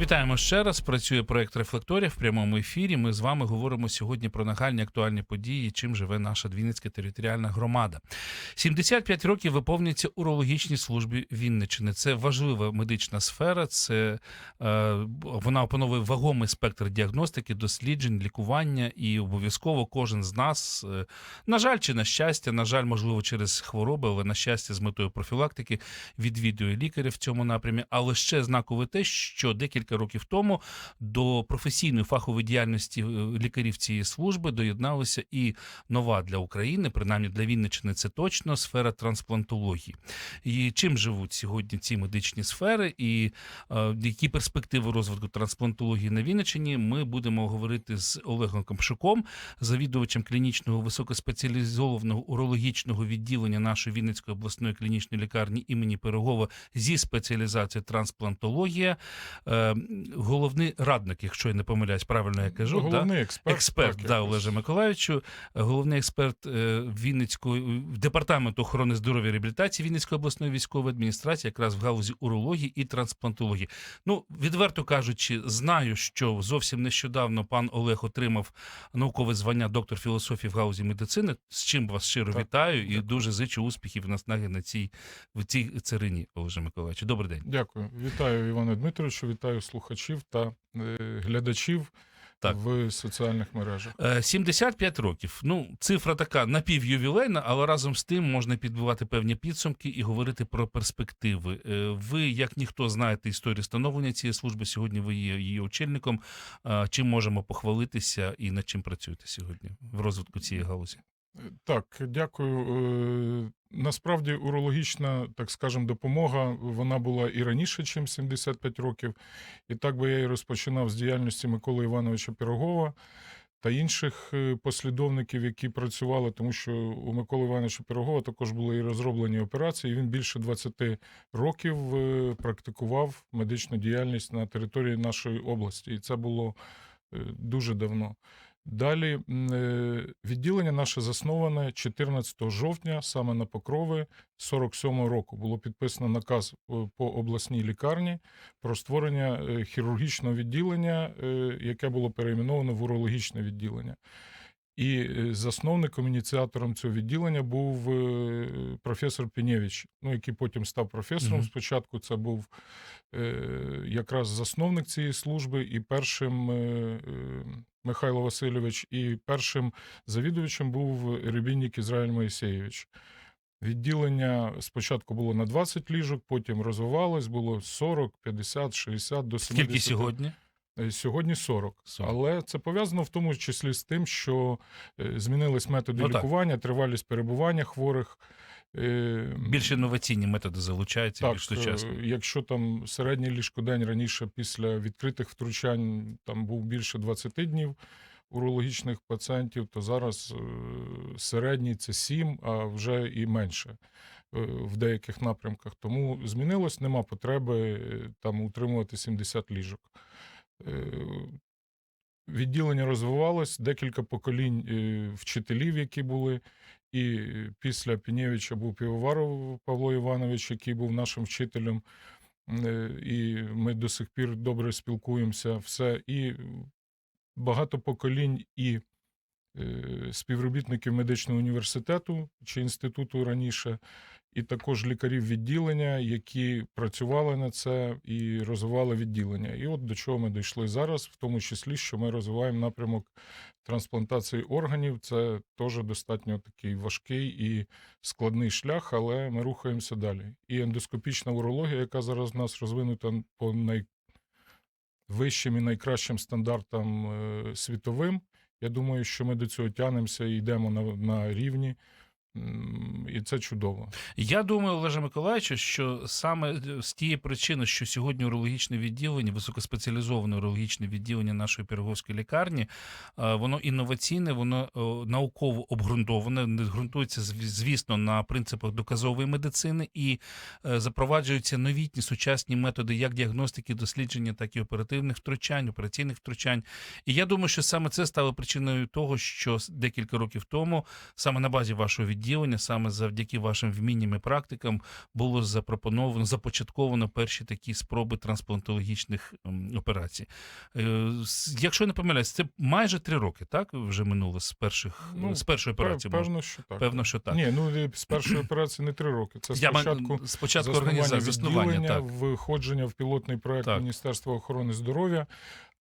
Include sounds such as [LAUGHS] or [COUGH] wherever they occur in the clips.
Вітаємо ще раз. Працює проект Рефлекторія в прямому ефірі. Ми з вами говоримо сьогодні про нагальні актуальні події, чим живе наша Двінницька територіальна громада. 75 років виповнюється урологічній службі Вінниччини. Це важлива медична сфера. Це е, вона опановує вагомий спектр діагностики, досліджень, лікування, і обов'язково кожен з нас, е, на жаль, чи на щастя, на жаль, можливо, через хвороби, але на щастя, з метою профілактики відвідує лікаря в цьому напрямі. Але ще знакове те, що декілька років тому до професійної фахової діяльності е, лікарів цієї служби доєдналася і нова для України, принаймні для Вінниччини, це точно сфера трансплантології. І чим живуть сьогодні ці медичні сфери, і е, які перспективи розвитку трансплантології на Вінниччині, ми будемо говорити з Олегом Кампшуком, завідувачем клінічного високоспеціалізованого урологічного відділення нашої Вінницької обласної клінічної лікарні імені Пирогова зі спеціалізацією трансплантологія. Головний радник, якщо я не помиляюсь, правильно я кажу, да? Експерт. Експерт, так, да. Олеже Миколаївичу, головний експерт е, Вінницької департаменту охорони здоров'я і реабілітації Вінницької обласної військової адміністрації, якраз в галузі урології і трансплантології. Ну, відверто кажучи, знаю, що зовсім нещодавно пан Олег отримав наукове звання доктор філософії в галузі медицини. З чим вас щиро Так, вітаю і дуже зичу успіхів і наснаги на цій в цій царині, Олеже Миколаївичу. Добрий день. Дякую. Вітаю Івана Дмитровичу, вітаю слухачів та е, глядачів Так. в соціальних мережах. Е, 75 років. Ну, цифра така напівювілейна, але разом з тим можна підбивати певні підсумки і говорити про перспективи. Е, Ви, як ніхто, знаєте історію становлення цієї служби. Сьогодні ви є її очільником. Е, Чим можемо похвалитися і над чим працюєте сьогодні в розвитку цієї галузі? Е, Так, дякую. Е, Насправді урологічна, так скажемо, допомога вона була і раніше, ніж 75 років. І так би я і розпочинав з діяльності Миколи Івановича Пірогова та інших е, послідовників, які працювали, тому що у Миколи Івановича Пірогова також були і розроблені операції. Він більше 20 років практикував медичну діяльність на території нашої області, і це було дуже давно. Далі е, відділення наше засноване 14 жовтня, саме на Покрови 47 року. Було підписано наказ е, по обласній лікарні про створення е, хірургічного відділення, яке було перейменовано в урологічне відділення. І засновником, ініціатором цього відділення був професор Пінєвич, ну, який потім став професором. Спочатку це був якраз засновник цієї служби, і першим е, е, Михайло Васильович, і першим завідувачем був Рябінник Ізраїль Моїсеєвич. Відділення спочатку було на 20 ліжок, потім розвивалось, було 40, 50, 60 до 70. Скільки сьогодні? Е, Сьогодні 40. 40. Але це пов'язано в тому числі з тим, що е, змінились методи Ну, так. лікування, тривалість перебування хворих. Е, Більш інноваційні методи залучаються, так, більш сучасні. е, якщо там середній ліжкодень раніше після відкритих втручань там був більше 20 днів урологічних пацієнтів, то зараз е, середній це 7, а вже і менше в деяких напрямках. Тому змінилось, нема потреби там утримувати 70 ліжок. Відділення розвивалось, декілька поколінь е, вчителів, які були. І після Пінєвича був Півоваров Павло Іванович, який був нашим вчителем. Е, І ми до сих пір добре спілкуємося. Все. І багато поколінь і е, співробітників медичного університету чи інституту раніше, і також лікарів відділення, які працювали на це і розвивали відділення. І от до чого ми дійшли зараз, в тому числі, що ми розвиваємо напрямок трансплантації органів. Це теж достатньо такий важкий і складний шлях, але ми рухаємося далі. І ендоскопічна урологія, яка зараз в нас розвинута по найвищим і найкращим стандартам е, світовим. Я думаю, що ми до цього тянемося і йдемо на, на рівні. І це чудово. Я думаю, Олеже Миколаївичу, що саме е, з тієї причини, що сьогодні урологічне відділення, високоспеціалізоване урологічне відділення нашої Піроговської лікарні, е, воно інноваційне, воно е, науково обґрунтоване, не ґрунтується, звісно, на принципах доказової медицини і запроваджуються новітні сучасні методи як діагностики, дослідження, так і оперативних втручань, операційних втручань. І я думаю, що саме це стало причиною того, що декілька років тому саме на базі вашого відділення, саме завдяки вашим вмінням і практикам, було запропоновано, започатковано перші такі спроби трансплантологічних ем, операцій. Е, Якщо я не помиляюсь, це майже три роки, так вже минуло з перших Ну, з першої операції. можна? Певно, що так. Певно, що так. Ні, ну з першої операції не три роки. Це Я спочатку спочатку заснування організації заснування, відділення, так. входження в пілотний проект Так. Міністерства охорони здоров'я.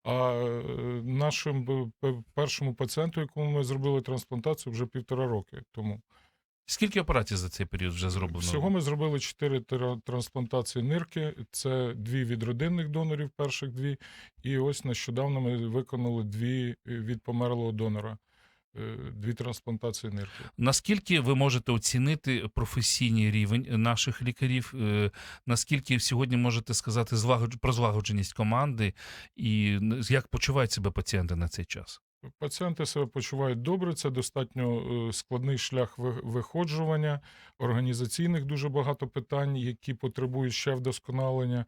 А е, нашим першому пацієнту, якому ми зробили трансплантацію, вже півтора роки тому. Скільки операцій за цей період вже зроблено? Всього ми зробили чотири трансплантації нирки. Це дві від родинних донорів, перших дві. І ось нещодавно ми виконали дві е, від померлого донора. е, Дві трансплантації нирки. Наскільки ви можете оцінити професійний рівень наших лікарів? Е, Наскільки сьогодні можете сказати про злагодженість команди, і як почувають себе пацієнти на цей час? Пацієнти себе почувають добре. Це достатньо е, складний шлях виходжування, організаційних дуже багато питань, які потребують ще вдосконалення.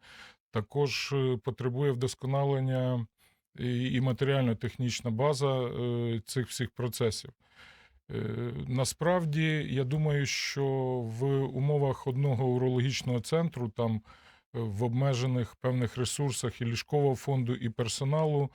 Також е, потребує вдосконалення і матеріально-технічна база е, цих всіх процесів. Насправді, я думаю, що в умовах одного урологічного центру, там в обмежених певних ресурсах і ліжкового фонду, і персоналу,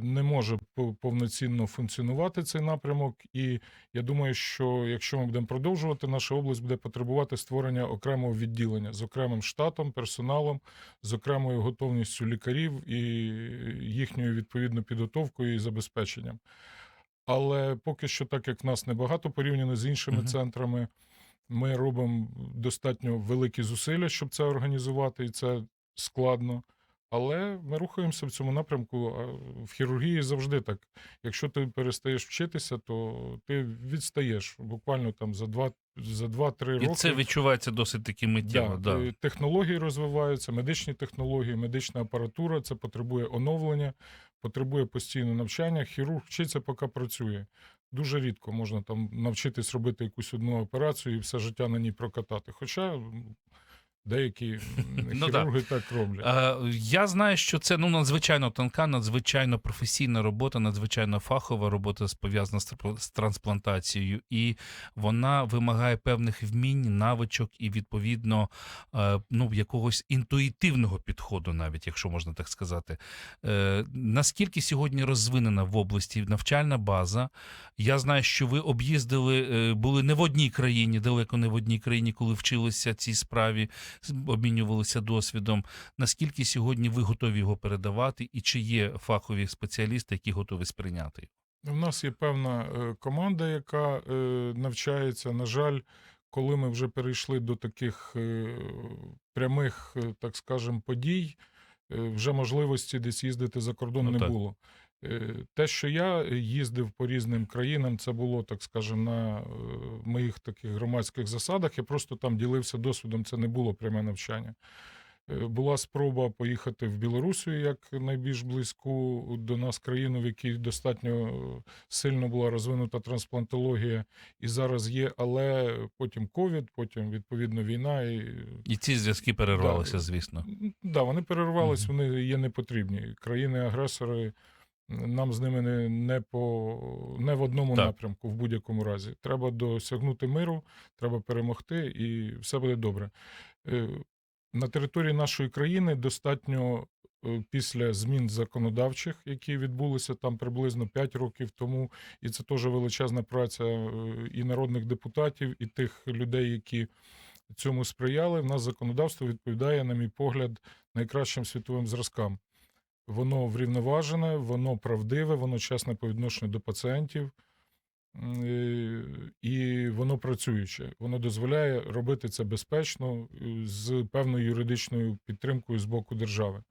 не може повноцінно функціонувати цей напрямок. І я думаю, що якщо ми будемо продовжувати, наша область буде потребувати створення окремого відділення з окремим штатом, персоналом, з окремою готовністю лікарів і їхньою відповідно підготовкою і забезпеченням. Але поки що, так як в нас небагато порівняно з іншими Мгм. центрами, ми робимо достатньо великі зусилля, щоб це організувати, і це складно. Але ми рухаємося в цьому напрямку. А В хірургії завжди так. Якщо ти перестаєш вчитися, то ти відстаєш буквально там за два за 2-3 роки. І це відчувається досить таки миттєво. Да, Да, Технології розвиваються, медичні технології, медична апаратура. Це потребує оновлення, потребує постійного навчання. Хірург вчиться, поки працює. Дуже рідко можна там навчитись робити якусь одну операцію і все життя на ній прокатати. Хоча деякі [LAUGHS] Ну хірурги так роблять. Я знаю, що це ну надзвичайно тонка, надзвичайно професійна робота, надзвичайно фахова робота пов'язана з трансплантацією, і вона вимагає певних вмінь, навичок і відповідно е, ну якогось інтуїтивного підходу, навіть якщо можна так сказати. Е, Наскільки сьогодні розвинена в області навчальна база? Я знаю, що ви об'їздили, е, були не в одній країні, далеко не в одній країні, коли вчилися цій справі, обмінювалися досвідом. Наскільки сьогодні ви готові його передавати, і чи є фахові спеціалісти, які готові сприйняти? У нас є певна е, команда, яка е, навчається. На жаль, коли ми вже перейшли до таких е, прямих, так скажемо, подій, вже можливості десь їздити за кордон Ну, не так. було. Е, Те, що я їздив по різним країнам, це було, так скажемо, на е, моїх таких громадських засадах. Я просто там ділився досвідом, це не було пряме навчання. Е, Була спроба поїхати в Білорусію як найбільш близьку до нас країну, в якій достатньо е, сильно була розвинута трансплантологія, і зараз є, але потім ковід, потім відповідно війна. І І ці зв'язки перервалися, Да. звісно. М, да, вони перервались, Мгм. вони є непотрібні. Країни-агресори. Нам з ними не, не, по, не в одному Так. напрямку, в будь-якому разі. Треба досягнути миру, треба перемогти, і все буде добре. Е, На території нашої країни достатньо е, після змін законодавчих, які відбулися там приблизно 5 років тому, і це теж величезна праця е, і народних депутатів, і тих людей, які цьому сприяли. В нас законодавство відповідає, на мій погляд, найкращим світовим зразкам. Воно врівноважене, воно правдиве, воно чесне по відношенню до пацієнтів. І воно працююче. Воно дозволяє робити це безпечно е, з певною юридичною підтримкою з боку держави.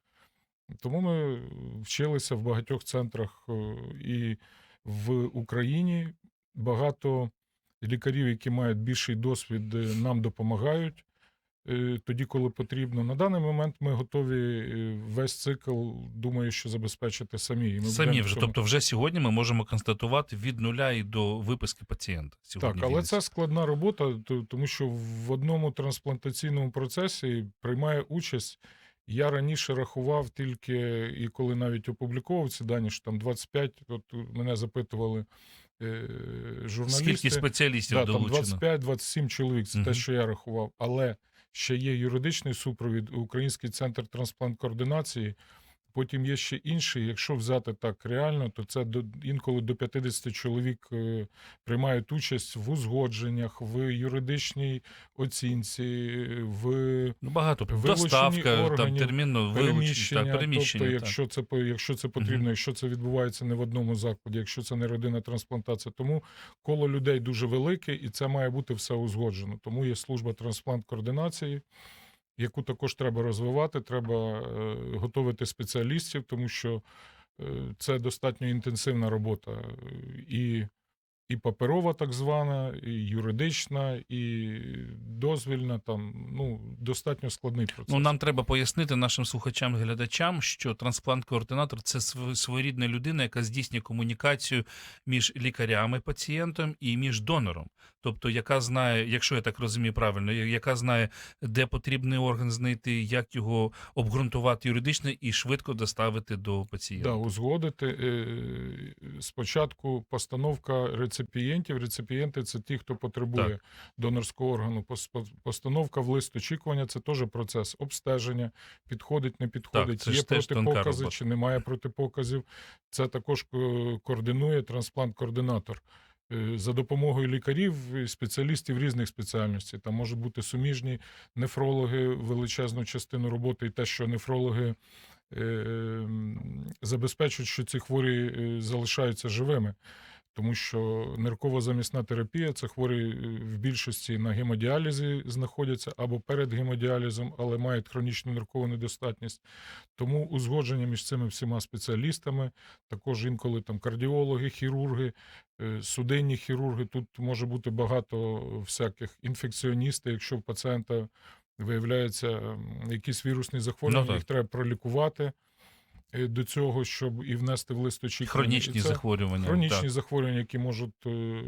Тому ми вчилися в багатьох центрах е, і в Україні. Багато лікарів, які мають більший досвід, е, нам допомагають тоді, коли потрібно. На даний момент ми готові е, весь цикл, думаю, що забезпечити самі. І ми Самі вже. цьому- Тобто, вже сьогодні ми можемо констатувати від нуля і до виписки пацієнта. Так, Сьогодні в але це складна робота, то- тому що в одному трансплантаційному процесі приймає участь. Я раніше рахував тільки, і коли навіть опубліковував ці дані, що там 25, от мене запитували е, журналісти. Скільки спеціалістів да, долучено? 25-27 чоловік, це те, що я рахував. Але ще є юридичний супровід, Український центр трансплант-координації. Потім є ще інший. Якщо взяти так реально, то це до інколи до 50 чоловік е, приймають участь в узгодженнях, в юридичній оцінці, в Ну, багато. Доставка, там органів, термінно вилучення, переміщення. так, переміщення. тобто, так. якщо це якщо це потрібно, якщо це відбувається не в одному закладі, якщо це не родинна трансплантація, тому коло людей дуже велике, і це має бути все узгоджено. Тому є служба трансплант координації, яку також треба розвивати. Треба е, готувати спеціалістів, тому що е, це достатньо інтенсивна робота. І, і паперова, так звана, і юридична, і дозвільна. Там ну достатньо складний процес. Ну, нам треба пояснити нашим слухачам глядачам, що трансплант-координатор це св- своєрідна людина, яка здійснює комунікацію між лікарями, пацієнтом і між донором. Тобто, яка знає, якщо я так розумію правильно, яка знає, де потрібний орган знайти, як його обґрунтувати юридично і швидко доставити до пацієнта. Да, узгодити. Е, Спочатку постановка реципієнтів. Реципієнти це ті, хто потребує Так. донорського органу. Пос- пос- Постановка в лист очікування це теж процес обстеження, підходить, не підходить, ж є протипокази чи немає протипоказів. Це також координує трансплант-координатор. Е, За допомогою лікарів спеціалістів різних спеціальностей. Там можуть бути суміжні нефрологи, величезну частину роботи, і те, що нефрологи е, забезпечують, що ці хворі е, залишаються живими. Тому що нирково-замісна терапія це хворі е, в більшості на гемодіалізі знаходяться або перед гемодіалізом, але мають хронічну ниркову недостатність. Тому узгодження між цими всіма спеціалістами, також інколи там кардіологи, хірурги, е, судинні хірурги. Тут може бути багато всяких інфекціоністів, якщо у пацієнта виявляється якісь вірусні захворювання, так. їх треба пролікувати до цього, щоб і внести в лист очікування. Хронічні це захворювання. Хронічні так. захворювання, які можуть е,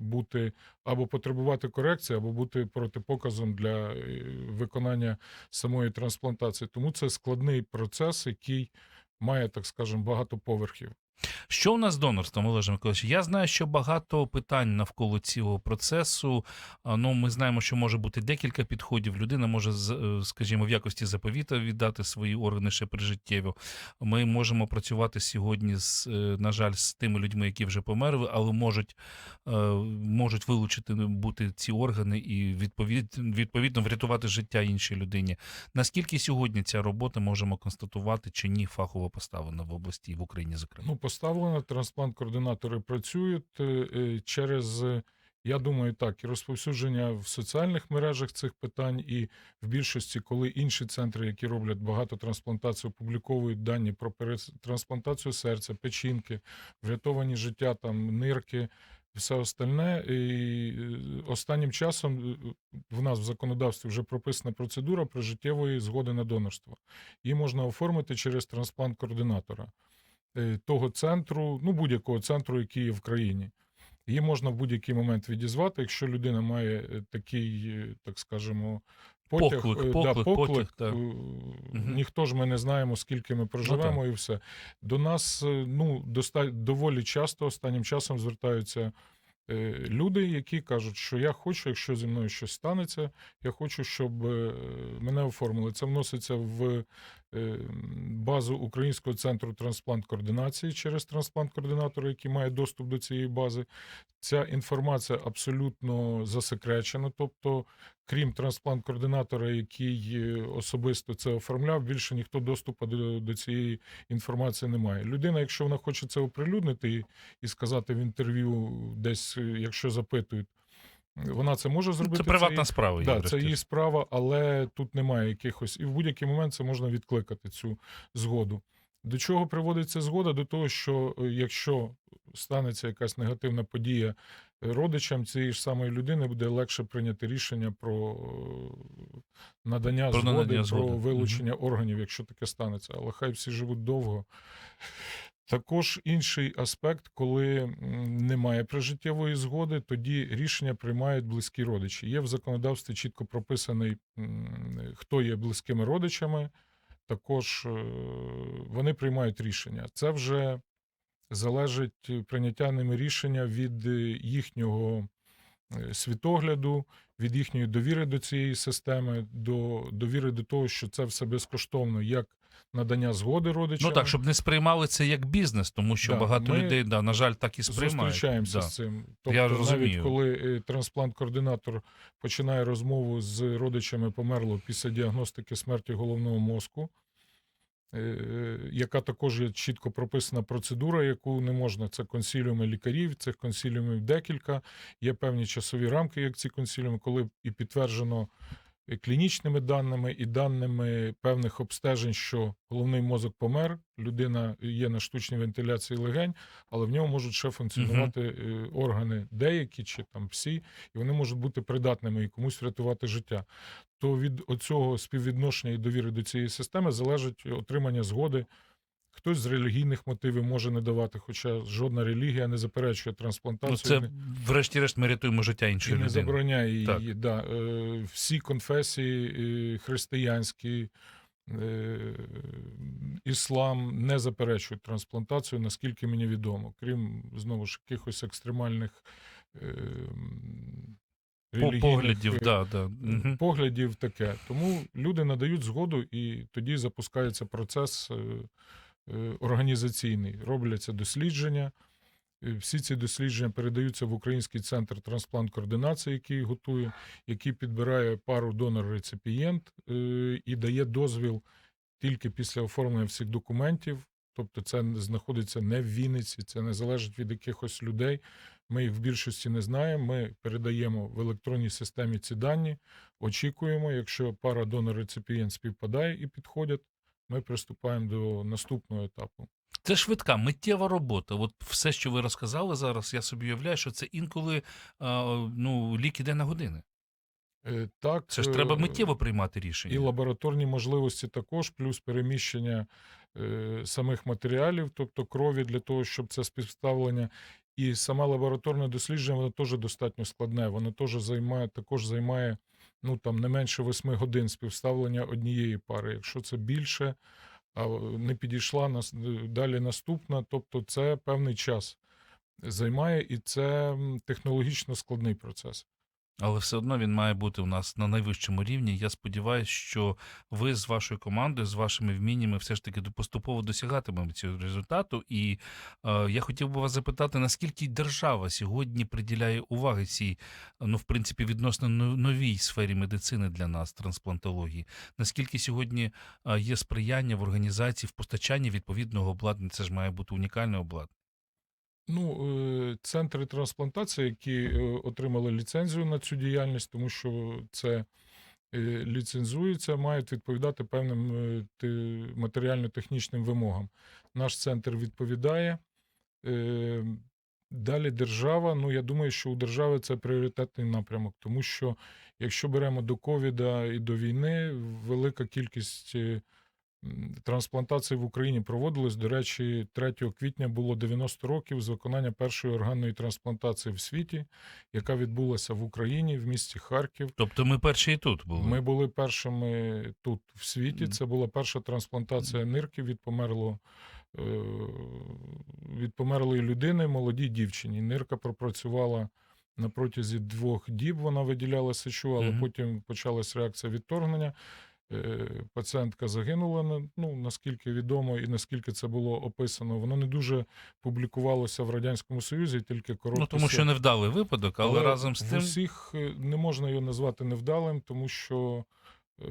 бути або потребувати корекції, або бути протипоказом для е, виконання самої трансплантації. Тому це складний процес, який має, так скажемо, багато поверхів. Що у нас з донорством, Олеже Миколаївич? Я знаю, що багато питань навколо цього процесу. Ну, ми знаємо, що може бути декілька підходів. Людина може, е, скажімо, в якості заповіта віддати свої органи ще прижиттєво. Ми можемо працювати сьогодні з, е, на жаль, з тими людьми, які вже померли, але можуть, е, можуть вилучити бути ці органи і відповід, відповідно врятувати життя іншій людині. Наскільки сьогодні ця робота можемо констатувати чи ні фахово поставлена в області і в Україні, зокрема? Поставлено, трансплант-координатори працюють е, е, через, е, я думаю, так, і розповсюдження в соціальних мережах цих питань, і в більшості, коли інші центри, які роблять багато трансплантацій, опубліковують дані про трансплантацію серця, печінки, врятовані життя, там, нирки. Все остальне. І останнім часом в нас в законодавстві вже прописана процедура прижиттєвої згоди на донорство. Її можна оформити через трансплант-координатора е, того центру, ну будь-якого центру, який є в країні. Її можна в будь-який момент відізвати, якщо людина має е, такий, е, так скажемо, потяг, Поклик, е, поклик, поклик, так. е, Ніхто ж ми не знаємо, скільки ми проживемо, так. і все. До нас е, ну, доста- доволі часто останнім часом звертаються е, люди, які кажуть, що я хочу, якщо зі мною щось станеться, я хочу, щоб е, мене оформили. Це вноситься в е, базу Українського центру трансплант-координації через трансплант-координатора, який має доступ до цієї бази. Ця інформація абсолютно засекречена. Тобто, крім трансплант-координатора, який е, особисто це оформляв, більше ніхто доступу до, до цієї інформації не має. Людина, якщо вона хоче це оприлюднити і, і сказати в інтерв'ю, десь, е, якщо запитують, вона це може зробити. Це приватна її- справа. Да, це її справа, але тут немає якихось. І в будь-який момент це можна відкликати цю згоду. До чого приводить ця згода? До того, що е, якщо станеться якась негативна подія е, родичам цієї ж самої людини, буде легше прийняти рішення про е, надання Про згоди, надання про згоди. вилучення органів, якщо таке станеться. Але хай всі живуть довго. Також інший аспект, коли немає прижиттєвої згоди, тоді рішення приймають близькі родичі. Є в законодавстві чітко прописаний, хто є близькими родичами. Також е, вони приймають рішення. Це вже залежить е, прийняття ними рішення від е, їхнього світогляду, від їхньої довіри до цієї системи, до довіри до того, що це все безкоштовно, як надання згоди родичам. Ну так, щоб не сприймали це як бізнес, тому що Да, багато людей, да, на жаль, так і сприймають. Зустрічаємося Да. з цим. Я Тобто, навіть коли е, трансплант-координатор починає розмову з родичами померлого після діагностики смерті головного мозку, е, яка також є чітко прописана процедура, яку не можна. Це консіліуми лікарів, цих консіліумів декілька. Є певні часові рамки, як ці консіліуми, коли і підтверджено е, клінічними даними і даними певних обстежень, що головний мозок помер, людина є на штучній вентиляції легень, але в ньому можуть ще функціонувати е, органи деякі чи там всі, і вони можуть бути придатними і комусь врятувати життя. То від оцього співвідношення і довіри до цієї системи залежить отримання згоди. Хтось з релігійних мотивів може не давати, хоча жодна релігія не заперечує Ну, трансплантацію. це, врешті-решт, ми рятуємо життя і іншої не людини. забороняє Так. її. Да. Е, Всі конфесії е, християнські, е, іслам не заперечують трансплантацію, наскільки мені відомо, крім знову ж якихось екстремальних поглядів, да, да. Поглядів таке. Тому люди надають згоду, і тоді запускається процес організаційний. Робляться дослідження. Е, Всі ці дослідження передаються в Український центр трансплант координації, який готує, який підбирає пару донор-реципієнт е, і дає дозвіл тільки після оформлення всіх документів. Тобто, це знаходиться не в Вінниці, це не залежить від якихось людей. Ми їх в більшості не знаємо. Ми передаємо в електронній системі ці дані, очікуємо. Якщо пара донор-реципієнт співпадає і підходять, ми приступаємо до наступного етапу. Це швидка, миттєва робота. От все, що ви розказали зараз, я собі уявляю, що це інколи а, ну, лік іде на години. Е, Так, Це ж е, треба миттєво приймати рішення. І лабораторні можливості також, плюс переміщення е, самих матеріалів, тобто крові для того, щоб це співставлення. І саме лабораторне дослідження, воно теж достатньо складне. Воно теж займає, також займає ну, там, не менше восьми годин співставлення однієї пари. Якщо це більше, а не підійшла далі наступна, тобто це певний час займає, і це технологічно складний процес. Але все одно він має бути у нас на найвищому рівні. Я сподіваюся, що ви з вашою командою, з вашими вміннями, все ж таки поступово досягатимемо цього результату. І е, я хотів би вас запитати, наскільки держава сьогодні приділяє уваги цій, ну, в принципі, відносно новій сфері медицини для нас, трансплантології. Наскільки сьогодні е, є сприяння в організації, в постачанні відповідного обладнання? Це ж має бути унікальне обладнання. Ну, е, центри трансплантації, які е, отримали ліцензію на цю діяльність, тому що це е, ліцензується, мають відповідати певним матеріально-технічним вимогам. Наш центр відповідає. Далі держава. Ну, я думаю, що у держави це пріоритетний напрямок, тому що якщо беремо до ковіда і до війни, велика кількість м, трансплантацій в Україні проводилось. До речі, 3 квітня було 90 років з виконання першої органної трансплантації в світі, яка відбулася в Україні в місті Харків. Тобто ми перші і тут були. Ми були першими тут в світі. Це була перша трансплантація нирки від померлого. е, Від померлої людини молодій дівчині. Нирка пропрацювала на протязі двох діб. Вона виділяла сечу, але Мгм. потім почалась реакція відторгнення. Е, Пацієнтка загинула. Ну наскільки відомо і наскільки це було описано. Воно не дуже публікувалося в радянському союзі, тільки коротко. Ну, тому що невдалий випадок, але, разом з тим. усіх е, не можна його назвати невдалим, тому що е,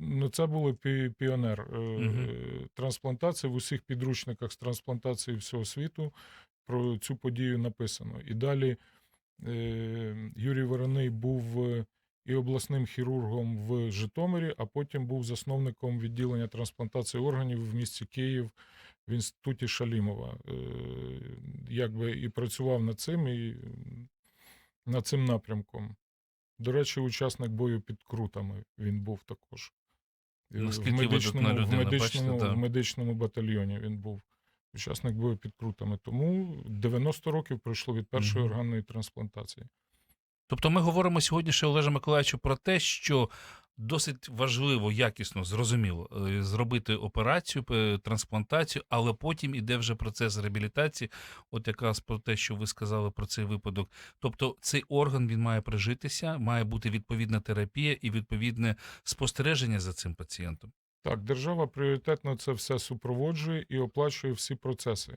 ну, це було піонер Мгм. трансплантації в усіх підручниках з трансплантації всього світу про цю подію написано. І далі Юрій Вороний був і обласним хірургом в Житомирі, а потім був засновником відділення трансплантації органів в місті Київ в інституті Шалімова. Е, Якби і працював над цим, і над цим напрямком. До речі, учасник бою під крутами він був також. Е, Наскільки в медичному, в людина, медичному, бачите, в медичному батальйоні він був. Учасник бою під крутами. Тому 90 років пройшло від першої Мгм. органної трансплантації. Тобто ми говоримо сьогодні ще Олеже Миколаївичу про те, що досить важливо, якісно, зрозуміло, е, зробити операцію, е, трансплантацію, але потім іде вже процес реабілітації. От якраз про те, що ви сказали про цей випадок. Тобто цей орган він має прижитися, має бути відповідна терапія і відповідне спостереження за цим пацієнтом. Так, держава пріоритетно це все супроводжує і оплачує всі процеси.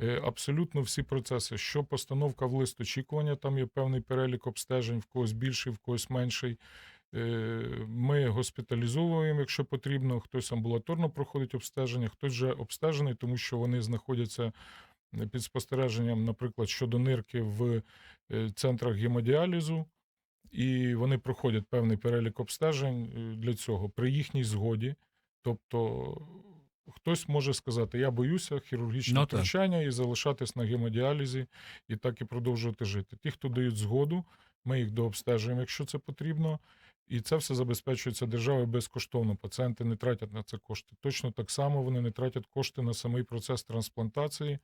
Е, Абсолютно всі процеси. Що постановка в лист очікування, там є певний перелік обстежень, в когось більший, в когось менший. Е, Ми госпіталізовуємо, якщо потрібно. Хтось амбулаторно проходить обстеження, хтось вже обстежений, тому що вони знаходяться під спостереженням, наприклад, щодо нирки в е, центрах гемодіалізу, і вони проходять певний перелік обстежень е, для цього при їхній згоді. Тобто хтось може сказати: я боюся хірургічного Ну, втручання і залишатись на гемодіалізі, і так і продовжувати жити. Ті, хто дають згоду, ми їх дообстежуємо, якщо це потрібно. І це все забезпечується державою безкоштовно. Пацієнти не тратять на це кошти. Точно так само вони не тратять кошти на самий процес трансплантації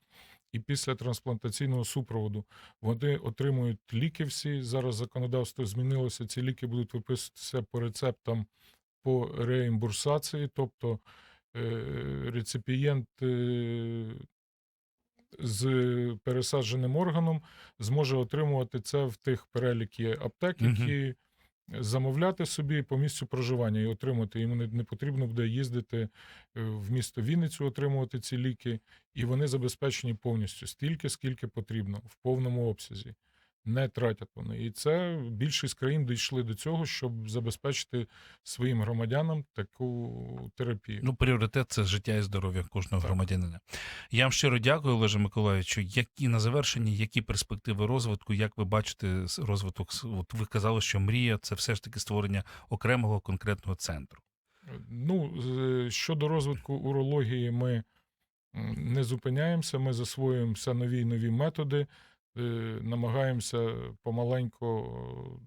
і після трансплантаційного супроводу. Вони отримують ліки всі. Зараз законодавство змінилося. Ці ліки будуть виписуватися по рецептам по реімбурсації, тобто реципієнт е, з пересадженим органом зможе отримувати це в тих переліки аптек, які замовляти собі по місцю проживання і отримати. Йому не, не потрібно буде їздити е, в місто Вінницю, отримувати ці ліки, і вони забезпечені повністю стільки, скільки потрібно, в повному обсязі. Не тратять вони. І це більшість країн дійшли до цього, щоб забезпечити своїм громадянам таку терапію. Ну, пріоритет це життя і здоров'я кожного Так. громадянина. Я вам щиро дякую, Олеже Миколаївичу. Які на завершенні, які перспективи розвитку, як ви бачите розвиток? От ви казали, що мрія це все ж таки створення окремого конкретного центру. Ну, щодо розвитку урології, ми не зупиняємося, ми засвоюємо все нові і нові методи, е, намагаємося помаленько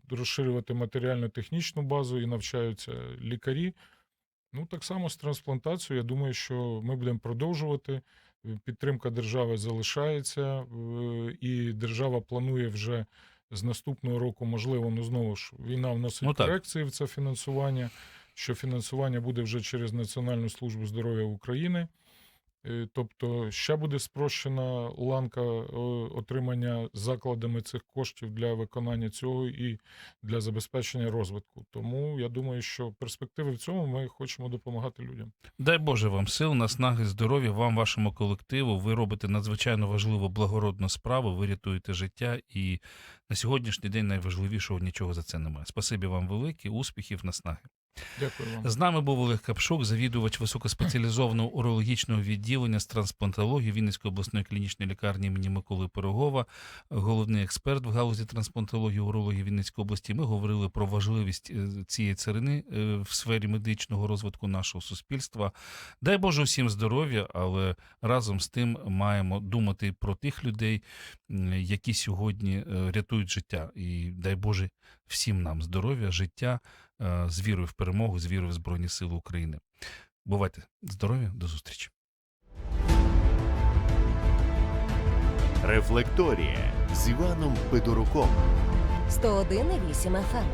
е, розширювати матеріально-технічну базу і навчаються лікарі. Ну, так само з трансплантацією. Я думаю, що ми будемо продовжувати. Е, Підтримка держави залишається, е, і держава планує вже з наступного року, можливо, ну знову ж війна вносить Ну, корекції в це фінансування, що фінансування буде вже через Національну службу здоров'я України. Е, Тобто ще буде спрощена ланка е, отримання закладами цих коштів для виконання цього і для забезпечення розвитку. Тому я думаю, що перспективи в цьому ми хочемо допомагати людям. Дай Боже вам сил, наснаги, здоров'я, вам, вашому колективу. Ви робите надзвичайно важливу благородну справу, ви рятуєте життя, і на сьогоднішній день найважливішого нічого за це немає. Спасибі вам велике, успіхів, наснаги. Дякую вам. З нами був Олег Капшук, завідувач високоспеціалізованого урологічного відділення з трансплантології Вінницької обласної клінічної лікарні імені Миколи Пирогова, головний експерт в галузі трансплантології урології Вінницької області. Ми говорили про важливість е, цієї царини е, в сфері медичного розвитку нашого суспільства. Дай Боже всім здоров'я, але разом з тим маємо думати про тих людей, які сьогодні е, рятують життя. І дай Боже всім нам здоров'я, життя з вірою в перемогу, з вірою в Збройні Сили України. Бувайте здорові, до зустрічі. Рефлекторія з Іваном Федоруком. 101,8 FM.